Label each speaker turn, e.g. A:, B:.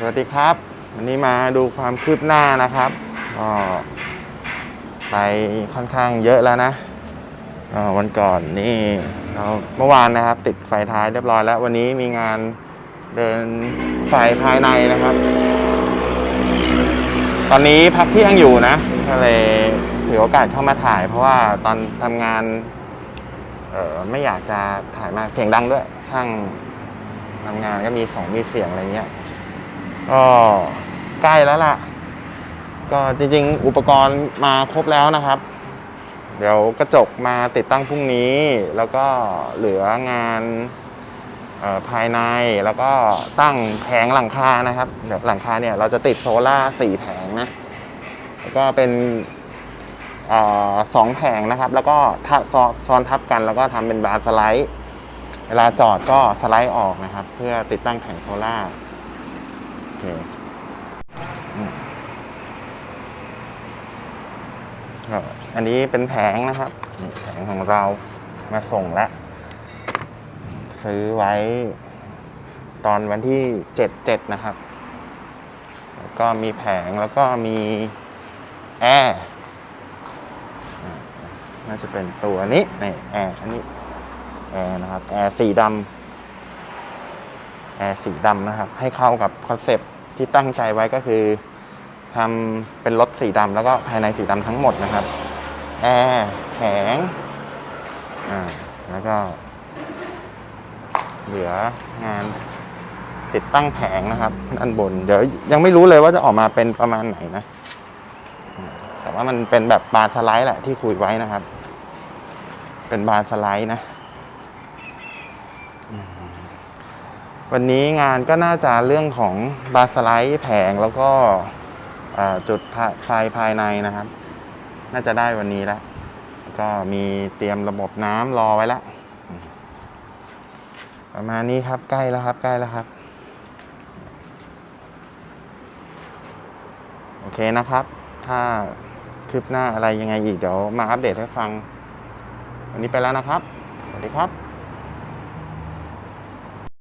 A: สวัสดีครับ วันนี้มาดูความคืบหน้านะครับก็ไปค่อนข้างเยอะแล้วนะวันก่อนนี่เราเมื่อวานนะครับ ติดไฟท้ายเรียบร้อยแล้ว วันนี้มีงานเดินไฟภายในนะครับ ตอนนี้พักเที่ยงอยู่นะก็เลยถือโอกาสเข้ามาถ่าย เพราะว่าตอนทำงานเออไม่อยากจะถ่ายมากเสียงดังด้วย ช่างทำงานก็มีสองมีเสียงอะไรเงี้ย ก็ใกล้แล้วล่ะ ก็จริงๆ อุปกรณ์มาครบแล้วนะครับ เดี๋ยวกระจกมาติดตั้งพรุ่งนี้ แล้วก็เหลืองานภายในแล้วก็ตั้งแผงหลังคานะครับเดี๋ยวหลังคาเนี่ยเราจะติดโซล่าสี่แผงนะแล้วก็เป็นอสองแผงนะครับ แล้วก็ทับซ้อนทับกัน แล้วก็ทำเป็นบาร์สไลด์ เวลาจอดก็สไลด์ออกนะครับ เพื่อติดตั้งแผงโซล่า คอันนี้เป็นแผงนะครับแผงของเรามาส่งแล้วซื้อไว้ตอนวันที่เจ็ดเจ็ดนะครับ แล้วก็มีแผงแล้วก็มีแอร์น่าจะเป็นตัวนี้นี่แอร์อันนี้แอร์นะครับแอร์สีดำแอร์สีดำนะครับ ให้เข้ากับคอนเซปต์ ที่ตั้งใจไว้ก็คือทำเป็นรถสีดำแล้วก็ภายในสีดำทั้งหมดนะครับแอร์แผงอ่าแล้วก็ เหลืองานติดตั้งแผงนะครับด้านบน เดี๋ยวยังไม่รู้เลยว่าจะออกมาเป็นประมาณไหนนะ แต่ว่ามันเป็นแบบบาร์สไลด์แหละที่คุยไว้นะครับ เป็นบาร์สไลด์นะ วันนี้งานก็น่าจะเรื่องของบาร์สไลด์แผงแล้วก็จุดไฟภายในนะครับ น่าจะได้วันนี้แล้วแล้ว ก็มีเตรียมระบบน้ำรอไว้แล้วประมาณนี้ครับใกล้แล้วครับ ใกล้แล้วครับ โอเคนะครับ ถ้าคืบหน้าอะไรยังไงอีกเดี๋ยวมาอัปเดตให้ฟัง วันนี้ไปแล้วนะครับ สวัสดีครับ